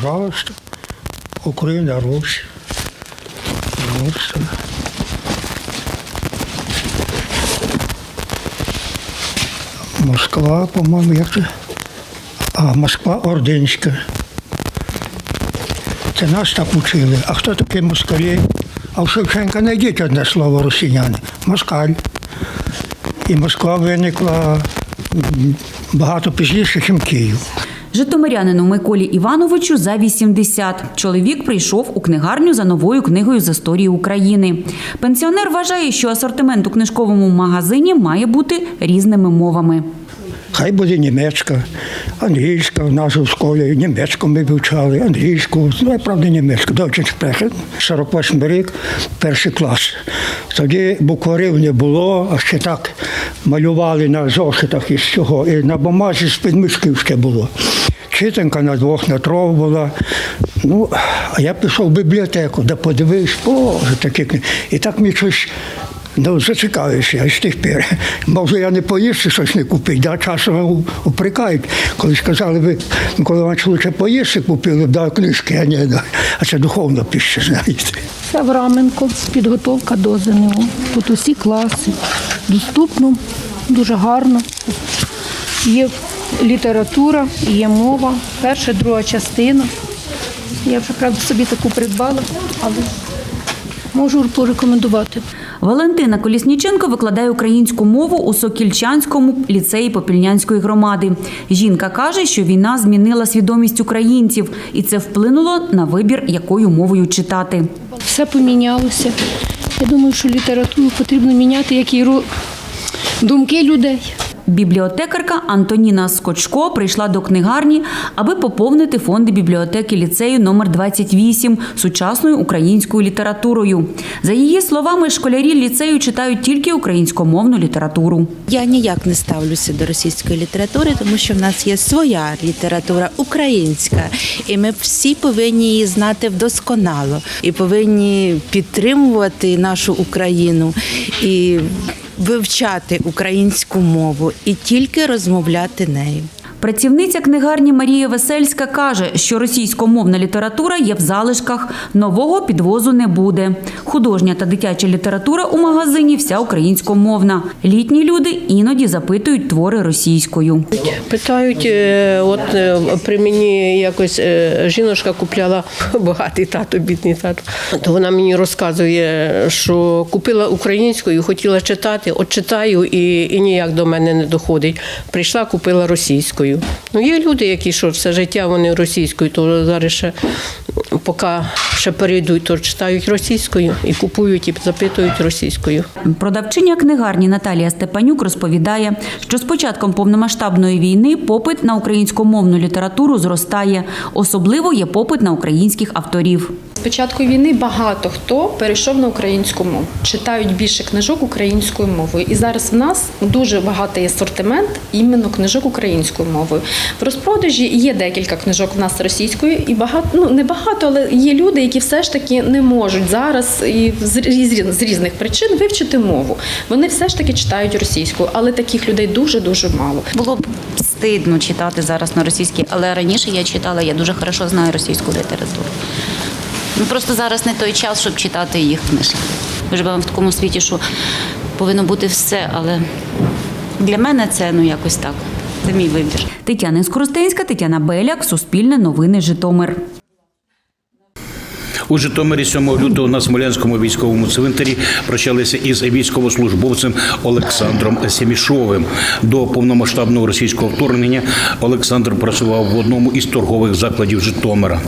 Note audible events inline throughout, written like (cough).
Пожалуйста. Україна, Русь. Русь. Москва, по-моєму, як це? А, Москва Ординська. Це нас так учили. А хто такий москалі? А в Шевченка знайдіть одне слово росіяни. Москаль. І Москва виникла багато пізніше, ніж Київ. Житомирянину Миколі Івановичу за 80. Чоловік прийшов у книгарню за новою книгою з історії України. Пенсіонер вважає, що асортимент у книжковому магазині має бути різними мовами. Хай буде німецька, англійська. У нас у школі німецьку ми вивчали, англійську, ну, правда, німецьку, Deutsche Sprechen. 48 рік, перший клас. Тоді букварів не було, а ще так малювали на зошитах із цього, і на бумазі з підмишків ще було. Читанка на двох на трьох була. Ну, а я пішов в бібліотеку, де подивився, боже, такі книги. І так мені щось Ну, зацікавився з тих пір. Може, я не поїсти щось не купити, да? часом упрекають. Коли сказали, ви Микола Іванович, лучше поїсти купили, да, книжки, а не да. А це духовна піща, знаєте. Це Авраменко, підготовка до ЗНО. Тут усі класи. Доступно, дуже гарно. Є література, є мова, перша, друга частина. Я вже правда собі таку придбала, але можу порекомендувати. Валентина Колісніченко викладає українську мову у Сокільчанському ліцеї Попільнянської громади. Жінка каже, що війна змінила свідомість українців, і це вплинуло на вибір, якою мовою читати. Все помінялося. Я думаю, що літературу потрібно міняти, як і думки людей. Бібліотекарка Антоніна Скочко прийшла до книгарні, аби поповнити фонди бібліотеки ліцею номер 28 сучасною українською літературою. За її словами, школярі ліцею читають тільки українськомовну літературу. Я ніяк не ставлюся до російської літератури, тому що в нас є своя література українська, і ми всі повинні її знати вдосконало і повинні підтримувати нашу Україну і вивчати українську мову і тільки розмовляти нею. Працівниця книгарні Марія Весельська каже, що російськомовна література є в залишках, нового підвозу не буде. Художня та дитяча література у магазині вся українськомовна. Літні люди іноді запитують твори російською. Питають, е, от е, при мені якось е, жіночка купляла (laughs) багатий тато, бідний тато. То вона мені розказує, що купила українською, хотіла читати, от читаю і, і ніяк до мене не доходить. Прийшла, купила російською. Ну, є люди, які що все життя вони російською, то зараз ще поки ще перейдуть, то читають російською і купують, і запитують російською. Продавчиня книгарні Наталія Степанюк розповідає, що з початком повномасштабної війни попит на українськомовну літературу зростає. Особливо є попит на українських авторів. Початку війни багато хто перейшов на українську мову, читають більше книжок українською мовою. І зараз в нас дуже багатий асортимент іменно книжок українською мовою. В розпродажі є декілька книжок в нас російською, і багато ну не багато, але є люди, які все ж таки не можуть зараз і з різних причин вивчити мову. Вони все ж таки читають російською, але таких людей дуже дуже мало. Було б стидно читати зараз на російській, але раніше я читала, я дуже хорошо знаю російську літературу. Ну просто зараз не той час, щоб читати їх книжки. Ми живемо в такому світі, що повинно бути все, але для мене це ну якось так. Це мій вибір. Тетяна Скоростенська, Тетяна Беляк, Суспільне новини Житомир. У Житомирі 7 лютого на Смолянському військовому цвинтарі прощалися із військовослужбовцем Олександром Семішовим. До повномасштабного російського вторгнення Олександр працював в одному із торгових закладів Житомира.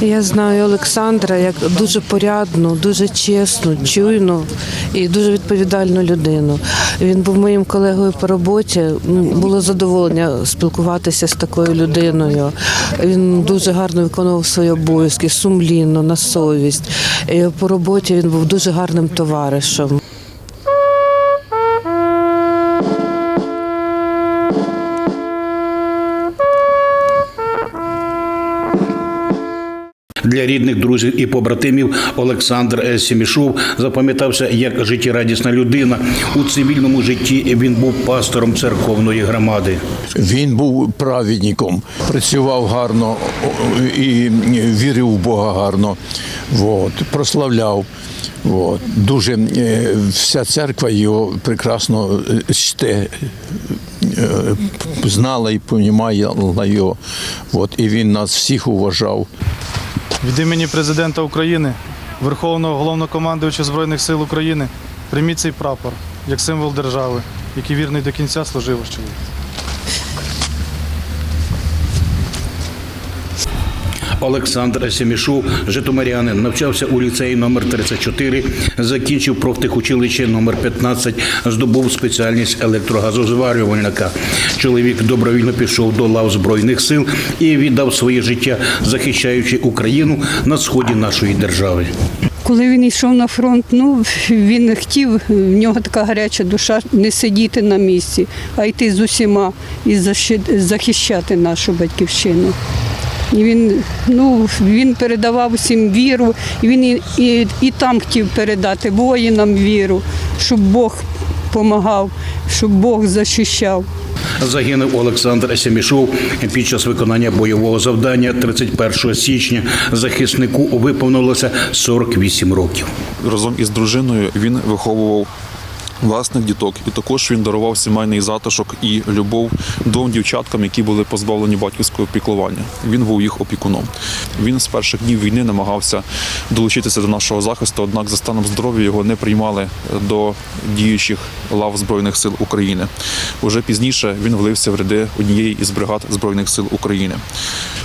Я знаю Олександра як дуже порядну, дуже чесну, чуйну і дуже відповідальну людину. Він був моїм колегою по роботі. Було задоволення спілкуватися з такою людиною. Він дуже гарно виконував свої обов'язки, сумлінно, на совість. І по роботі він був дуже гарним товаришем. Рідних, друзів і побратимів Олександр Сімішов запам'ятався як життєрадісна людина. У цивільному житті він був пастором церковної громади. Він був праведником, працював гарно і вірив в Бога гарно, от, прославляв. От. Дуже е, вся церква його прекрасно е, чте, е, знала і понімала його. От. І він нас всіх уважав. Від імені президента України, Верховного головнокомандуюча Збройних сил України, прийміть цей прапор як символ держави, який вірний до кінця служив ваш чоловік. Олександр Семішов, житомирянин, навчався у ліцеї номер 34, закінчив профтехучилище номер 15, здобув спеціальність електрогазозварювальника. Чоловік добровільно пішов до лав збройних сил і віддав своє життя, захищаючи Україну на сході нашої держави. Коли він йшов на фронт, ну він хотів, в нього така гаряча душа не сидіти на місці, а йти з усіма і захищати нашу батьківщину. І він, ну, він передавав усім віру, і він і, і, і там хотів передати воїнам віру, щоб Бог допомагав, щоб Бог захищав. Загинув Олександр Семішов під час виконання бойового завдання 31 січня. Захиснику виповнилося 48 років. разом із дружиною він виховував власних діток, і також він дарував сімейний затишок і любов двом дівчаткам, які були позбавлені батьківського піклування. Він був їх опікуном. Він з перших днів війни намагався долучитися до нашого захисту, однак за станом здоров'я його не приймали до діючих лав Збройних сил України. Уже пізніше він влився в ряди однієї із бригад Збройних сил України.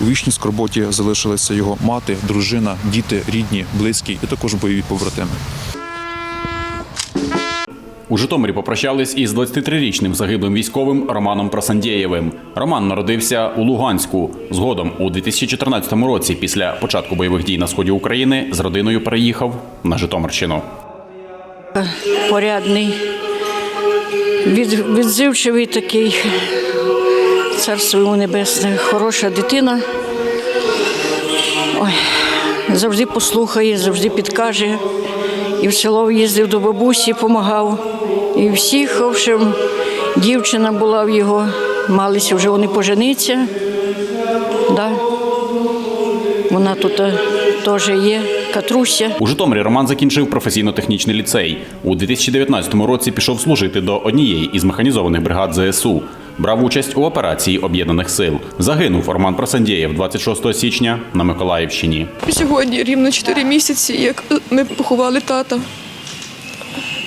У вічній скорботі залишилися його мати, дружина, діти, рідні, близькі і також бойові побратими. У Житомирі попрощались із 23-річним загиблим військовим Романом Просандєєвим. Роман народився у Луганську. Згодом у 2014 році, після початку бойових дій на сході України, з родиною переїхав на Житомирщину. порядний, від, відзивчивий такий, царство йому небесне, хороша дитина. Ой, завжди послухає, завжди підкаже. І в село їздив до бабусі, допомагав. І всіх, общем, дівчина була в його, малися вже вони пожениться. Да. Вона тут е, теж є, Катруся. У Житомирі Роман закінчив професійно-технічний ліцей. У 2019 році пішов служити до однієї із механізованих бригад ЗСУ. Брав участь у операції об'єднаних сил. Загинув Роман Просандєєв 26 січня на Миколаївщині. Сьогодні рівно 4 місяці, як ми поховали тата.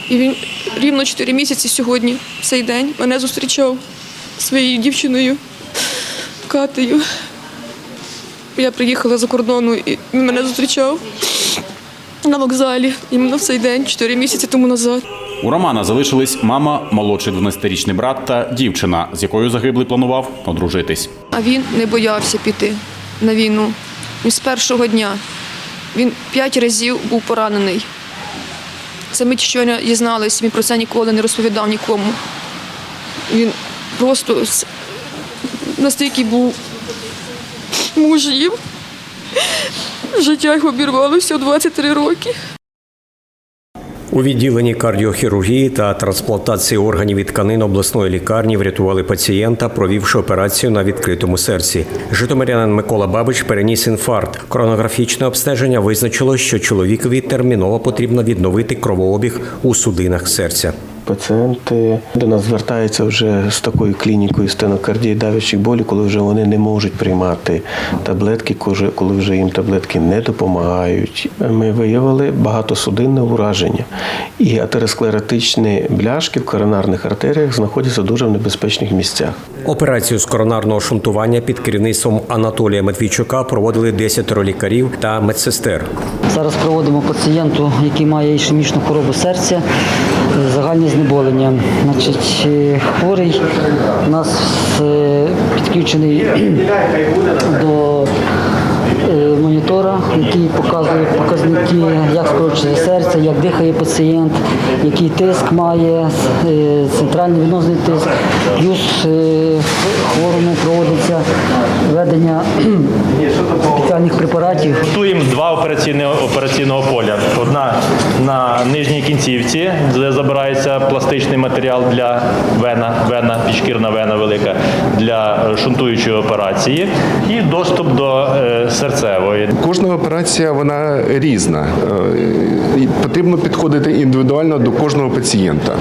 І він рівно 4 місяці сьогодні, цей день, мене зустрічав своєю дівчиною Катею. Я приїхала за кордону і він мене зустрічав на вокзалі. Іменно в цей день, 4 місяці тому назад. У Романа залишились мама, молодший 12-річний брат та дівчина, з якою загиблий планував одружитись. А він не боявся піти на війну. Він з першого дня. Він п'ять разів був поранений. Це ми щойно дізналися, він про це ніколи не розповідав нікому. Він просто настільки був мужів. Життя його обірвалося у 23 роки. У відділенні кардіохірургії та трансплантації органів і тканин обласної лікарні врятували пацієнта, провівши операцію на відкритому серці. Житомирянин Микола Бабич переніс інфаркт. Коронографічне обстеження визначило, що чоловікові терміново потрібно відновити кровообіг у судинах серця. Пацієнти до нас звертаються вже з такою клінікою стенокардії давячих болі, коли вже вони не можуть приймати таблетки, коли- вже їм таблетки не допомагають. Ми виявили багатосудинне ураження і атеросклеротичні бляшки в коронарних артеріях знаходяться дуже в небезпечних місцях. Операцію з коронарного шунтування під керівництвом Анатолія Матвійчука проводили 10 лікарів та медсестер. Зараз проводимо пацієнту, який має ішемічну хворобу серця, загальне знеболення. Значить, е, хворий у нас е, підключений (clears throat) до е, монітора, який показує показники, як скорочується серце, як дихає пацієнт, який тиск має, центральний відносний тиск, плюс хворому проводиться введення (clears throat) спеціальних препаратів. Готуємо два операційного поля. Одна на нижній кінцівці, де забирається пластичний матеріал для вена, вена, підшкірна вена велика для шунтуючої операції, і доступ до е, серцевої. Кожна операція вона різна. Е, Потрібно підходити індивідуально до кожного пацієнта.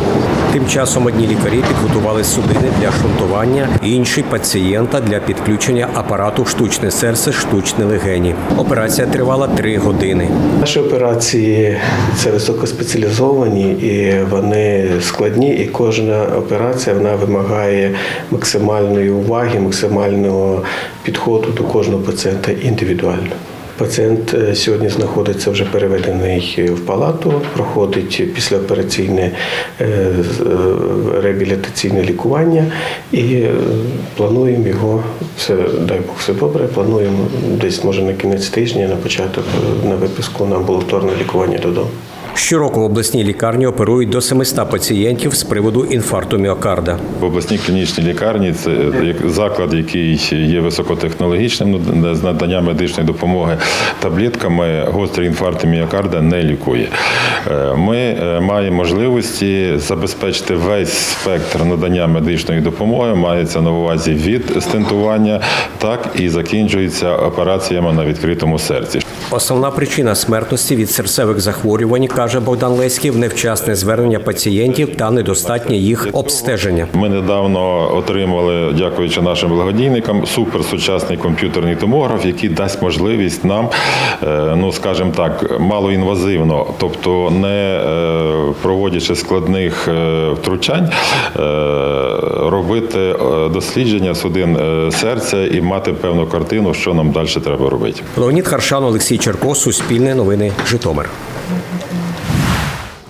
Тим часом одні лікарі підготували судини для шунтування, інші пацієнта для підключення апарату штучне серце, штучне легені. Операція тривала три години. Наші операції це високоспеціалізовані і вони складні, і кожна операція вона вимагає максимальної уваги, максимального підходу до кожного пацієнта індивідуально. Пацієнт е, сьогодні знаходиться вже переведений в палату, проходить післяопераційне е, е, реабілітаційне лікування і плануємо його, все, дай Бог, все добре, плануємо десь може на кінець тижня, на початок на виписку на амбулаторне лікування додому. Щороку в обласній лікарні оперують до 700 пацієнтів з приводу інфаркту міокарда. В обласній клінічній лікарні це як заклад, який є високотехнологічним з наданням медичної допомоги таблетками гострий інфаркт міокарда не лікує. Е, Ми е, маємо можливості забезпечити весь спектр надання медичної допомоги, мається на увазі від стентування, так і закінчується операціями на відкритому серці. Основна причина смертності від серцевих захворювань, каже Богдан Леськів, невчасне звернення пацієнтів та недостатнє їх обстеження. Ми недавно отримали, дякуючи нашим благодійникам, суперсучасний комп'ютерний томограф, який дасть можливість нам, е, ну скажімо так, малоінвазивно, тобто не е, проводячи складних е, втручань, робити дослідження судин серця і мати певну картину, що нам далі треба робити. Леонід Харшан, Олексій Черко, Суспільне новини, Житомир.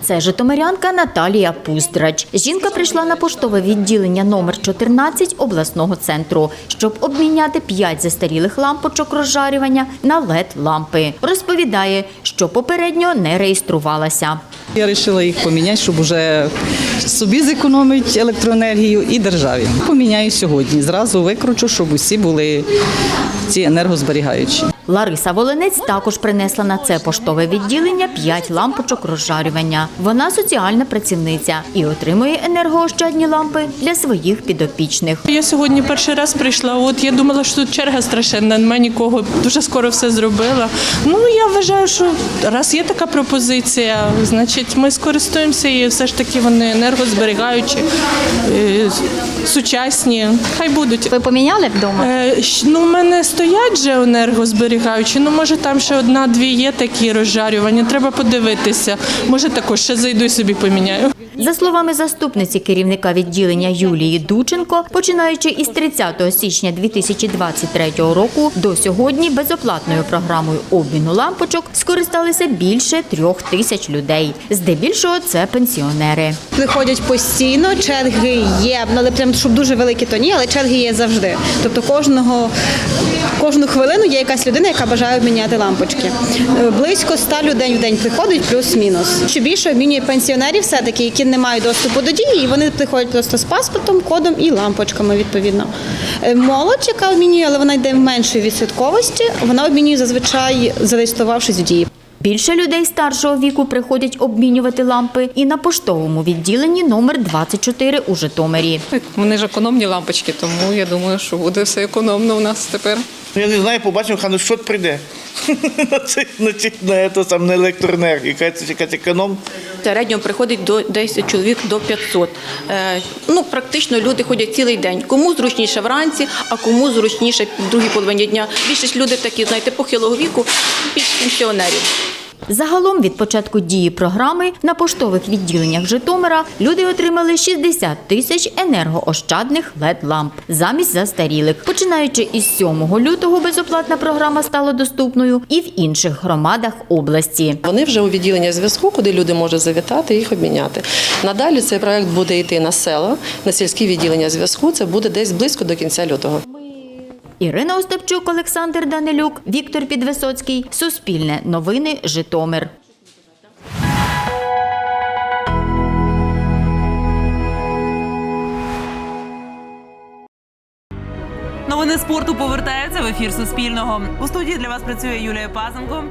Це житомирянка Наталія Пустрач. Жінка прийшла на поштове відділення номер 14 обласного центру, щоб обміняти 5 застарілих лампочок розжарювання на led лампи. Розповідає, що попередньо не реєструвалася. Я вирішила їх поміняти, щоб уже собі зекономити електроенергію і державі. Поміняю сьогодні. Зразу викручу, щоб усі були ці енергозберігаючі. Лариса Волинець також принесла на це поштове відділення 5 лампочок розжарювання. Вона соціальна працівниця і отримує енергоощадні лампи для своїх підопічних. Я сьогодні перший раз прийшла. От я думала, що тут черга страшенна, нема нікого. Дуже скоро все зробила. Ну я вважаю, що раз є така пропозиція, значить ми скористуємося і все ж таки вони енергозберігаючі, е, сучасні. Хай будуть. Ви поміняли вдома? Е, ну, в мене стоять же енергозберігаючі. Ну, може, там ще одна-дві є такі розжарювання. Треба подивитися. Може, також ще зайду і собі поміняю. За словами заступниці керівника відділення Юлії Дученко, починаючи із 30 січня 2023 року до сьогодні безоплатною програмою обміну лампочок скористалися більше трьох тисяч людей. Здебільшого це пенсіонери. Приходять постійно, черги є, ну, але прям щоб дуже великі, то ні, але черги є завжди. Тобто кожного кожну хвилину є якась людина, яка бажає обміняти лампочки. Е, Близько ста людей в день приходить, плюс-мінус. Що більше обмінює пенсіонерів, все таки, які не мають доступу до дії, і вони приходять просто з паспортом, кодом і лампочками відповідно. Е, Молодь, яка обмінює, але вона йде в меншої відсотковості, вона обмінює зазвичай зареєструвавшись в дії. Більше людей старшого віку приходять обмінювати лампи і на поштовому відділенні номер 24 у Житомирі. Вони ж економні лампочки, тому я думаю, що буде все економно у нас тепер. Ну, Я не знаю, побачимо, хай ну що прийде. (laughs) на на, електроенергію. Яка це якась економ. Приходить до 10 чоловік до 500. Е, ну, практично люди ходять цілий день. Кому зручніше вранці, а кому зручніше в другій половині дня. Більшість людей такі, знаєте, похилого віку, більш пенсіонерів. Загалом від початку дії програми на поштових відділеннях Житомира люди отримали 60 тисяч енергоощадних LED-ламп замість застарілих. Починаючи із 7 лютого безоплатна програма стала доступною і в інших громадах області. Вони вже у відділення зв'язку, куди люди можуть завітати їх обміняти. Надалі цей проект буде йти на села, на сільські відділення зв'язку. Це буде десь близько до кінця лютого. Ірина Остапчук, Олександр Данилюк, Віктор Підвисоцький. Суспільне новини Житомир. Новини спорту повертаються в ефір Суспільного. У студії для вас працює Юлія Пазенко.